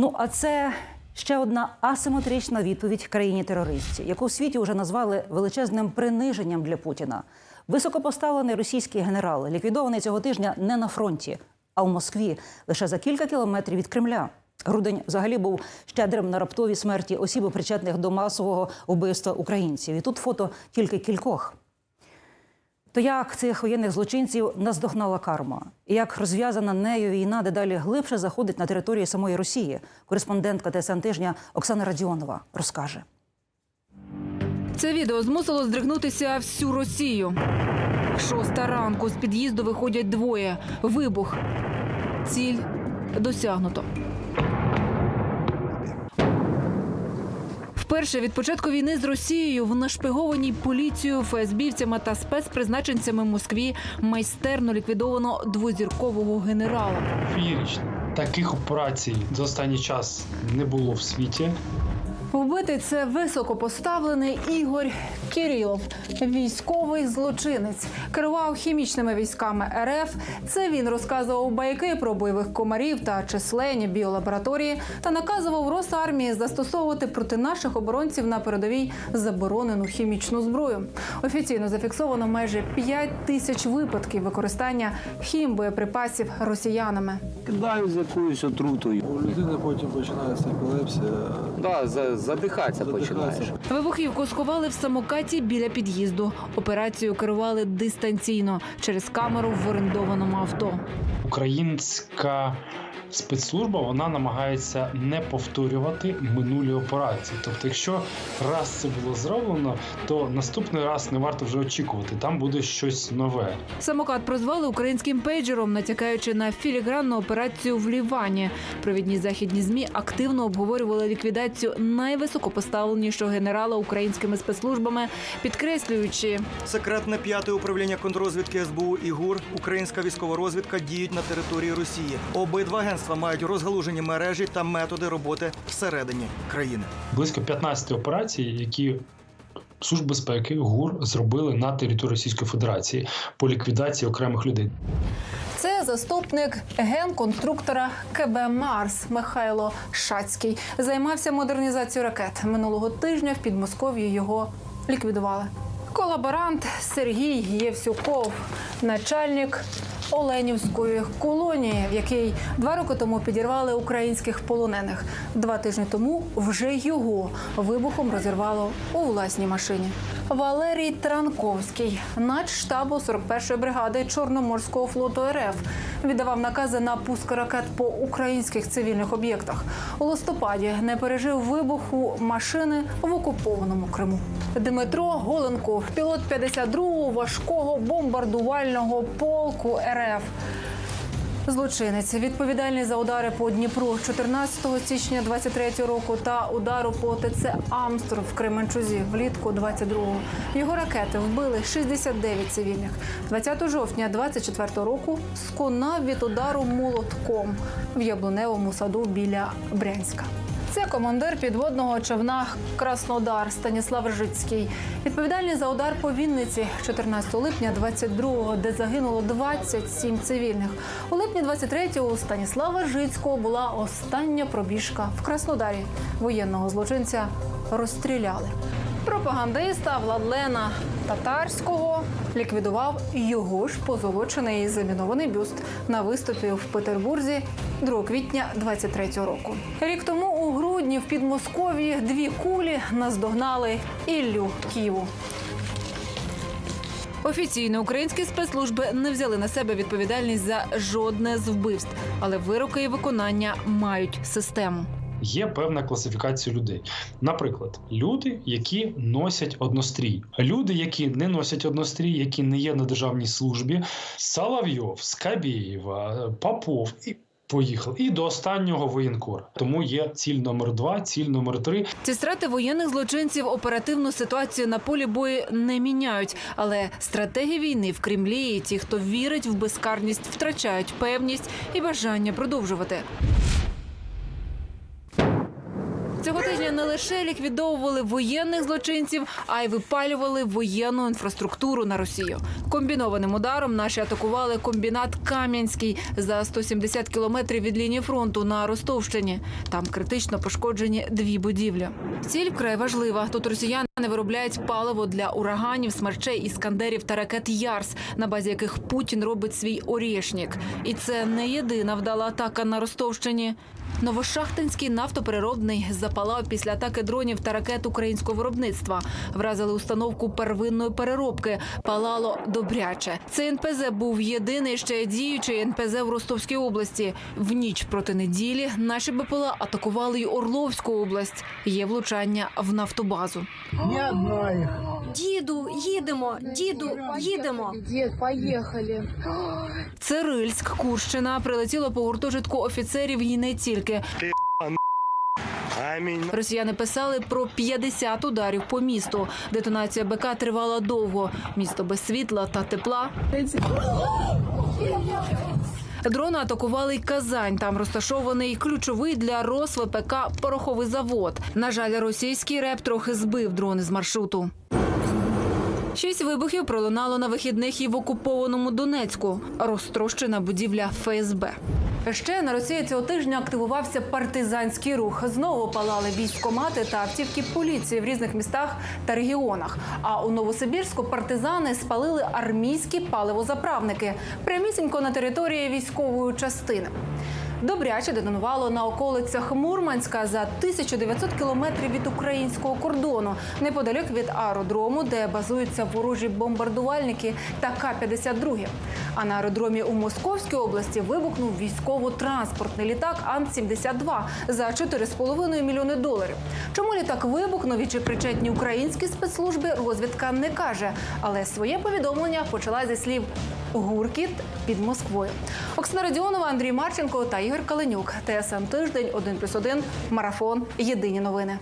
Ну а це ще одна асиметрична відповідь країні терористів, яку в світі вже назвали величезним приниженням для Путіна. Високопоставлений російський генерал, ліквідований цього тижня не на фронті, а в Москві лише за кілька кілометрів від Кремля. Грудень взагалі був щедрим на раптові смерті осіб, причетних до масового вбивства українців. І тут фото тільки кількох. То як цих воєнних злочинців наздогнала карма? І як розв'язана нею війна дедалі глибше заходить на територію самої Росії? Кореспондентка ТСН тижня Оксана Радіонова розкаже. Це відео змусило здригнутися всю Росію. Шоста ранку з під'їзду виходять двоє. Вибух. Ціль досягнуто. Вперше від початку війни з Росією в нашпигованій поліцією, ФСБівцями та спецпризначенцями Москві майстерно ліквідовано двозіркового генерала. Феєрично. Таких операцій за останній час не було в світі. Вбитий це високопоставлений Ігор Кірілов, військовий злочинець. Керував хімічними військами РФ. Це він розказував байки про бойових комарів та численні біолабораторії та наказував Росармії застосовувати проти наших оборонців на передовій заборонену хімічну зброю. Офіційно зафіксовано майже 5 тисяч випадків використання хімбоєприпасів росіянами. Кидаю з якоюсь отрутою. У людини потім починається епілепсія. Да, за- задихатися починаєш. Вибухівку сховали в самокаті біля під'їзду. Операцію керували дистанційно через камеру в орендованому авто. Українська спецслужба вона намагається не повторювати минулі операції. Тобто, якщо раз це було зроблено, то наступний раз не варто вже очікувати. Там буде щось нове. Самокат прозвали українським пейджером, натякаючи на філігранну операцію в Лівані. Провідні західні змі активно обговорювали ліквідацію найвисокопоставленішого генерала українськими спецслужбами, підкреслюючи, Секретне п'яте управління контррозвідки СБУ і ГУР, українська військова розвідка діють на території Росії. Обидва агентства мають розгалужені мережі та методи роботи всередині країни. Близько 15 операцій, які Служба безпеки ГУР зробили на території Російської Федерації по ліквідації окремих людей. Це заступник генконструктора КБ Марс Михайло Шацький. Займався модернізацією ракет. Минулого тижня в Підмосков'ї його ліквідували. Колаборант Сергій Євсюков, начальник Оленівської колонії, в якій два роки тому підірвали українських полонених. Два тижні тому вже його вибухом розірвало у власній машині. Валерій Транковський, начштабу 41-ї бригади Чорноморського флоту РФ, віддавав накази на пуск ракет по українських цивільних об'єктах. У листопаді не пережив вибуху машини в окупованому Криму. Дмитро Голенков, пілот 52-го важкого бомбардувального полку РФ. Злочинець відповідальний за удари по Дніпру 14 січня 23 року та удару по ТЦ Амстор в Кременчузі влітку 22-го. Його ракети вбили 69 цивільних. 20 жовтня 24 року сконав від удару молотком в яблуневому саду біля Брянська. Це командир підводного човна Краснодар Станіслав Ржицький. Відповідальний за удар по Вінниці 14 липня 22-го, де загинуло 27 цивільних. У липні 23-го у Станіслава Ржицького була остання пробіжка в Краснодарі. Воєнного злочинця розстріляли. Пропагандиста Владлена Татарського ліквідував його ж позолочений і замінований бюст на виступі в Петербурзі 2 квітня 23-го року. Рік тому у грудні в Підмосков'ї дві кулі наздогнали Іллю Ківу. Офіційно українські спецслужби не взяли на себе відповідальність за жодне з вбивств, але вироки і виконання мають систему. Є певна класифікація людей. Наприклад, люди, які носять однострій, люди, які не носять однострій, які не є на державній службі, Соловйов, Скабєєва, Попов і. Поїхав і до останнього воєнкора. Тому є ціль номер два, ціль номер три. Ці страти воєнних злочинців оперативну ситуацію на полі бою не міняють. Але стратегії війни в Кремлі і ті, хто вірить в безкарність, втрачають певність і бажання продовжувати. Тижня не лише ліквідовували воєнних злочинців, а й випалювали воєнну інфраструктуру на Росію. Комбінованим ударом наші атакували комбінат Кам'янський за 170 кілометрів від лінії фронту на Ростовщині. Там критично пошкоджені дві будівлі. Ціль вкрай важлива. Тут росіяни виробляють паливо для ураганів, смерчей, іскандерів та ракет Ярс, на базі яких Путін робить свій орєшнік. І це не єдина вдала атака на Ростовщині. Новошахтинський нафтопереробний запалав після атаки дронів та ракет українського виробництва. Вразили установку первинної переробки. Палало добряче. Цей НПЗ був єдиний ще діючий НПЗ в Ростовській області. В ніч проти неділі наші БПЛА атакували й Орловську область. Є влучання в нафтобазу. Діду, їдемо, діду, їдемо. Дед, поехали. Це Рильськ, Курщина. Прилетіло по гуртожитку офіцерів і не тільки. Росіяни писали про 50 ударів по місту. Детонація БК тривала довго. Місто без світла та тепла. Дрони атакували й Казань. Там розташований ключовий для РосВПК пороховий завод. На жаль, російський реп трохи збив дрони з маршруту. Шість вибухів пролунало на вихідних і в окупованому Донецьку. Розтрощена будівля ФСБ. Ще на Росії цього тижня активувався партизанський рух. Знову палали військкомати та автівки поліції в різних містах та регіонах. А у Новосибірську партизани спалили армійські паливозаправники прямісінько на території військової частини. Добряче детонувало на околицях Мурманська за 1900 кілометрів від українського кордону, неподалік від аеродрому, де базуються ворожі бомбардувальники та К-52. А на аеродромі у Московській області вибухнув військово-транспортний літак Ан-72 за 4,5 мільйони доларів. Чому літак вибухнув і чи причетні українські спецслужби, розвідка не каже. Але своє повідомлення почала зі слів Гуркіт під Москвою. Оксана Радіонова, Андрій Марченко та Ігор Каленюк. ТСН тиждень 1+,1, Марафон. Єдині новини.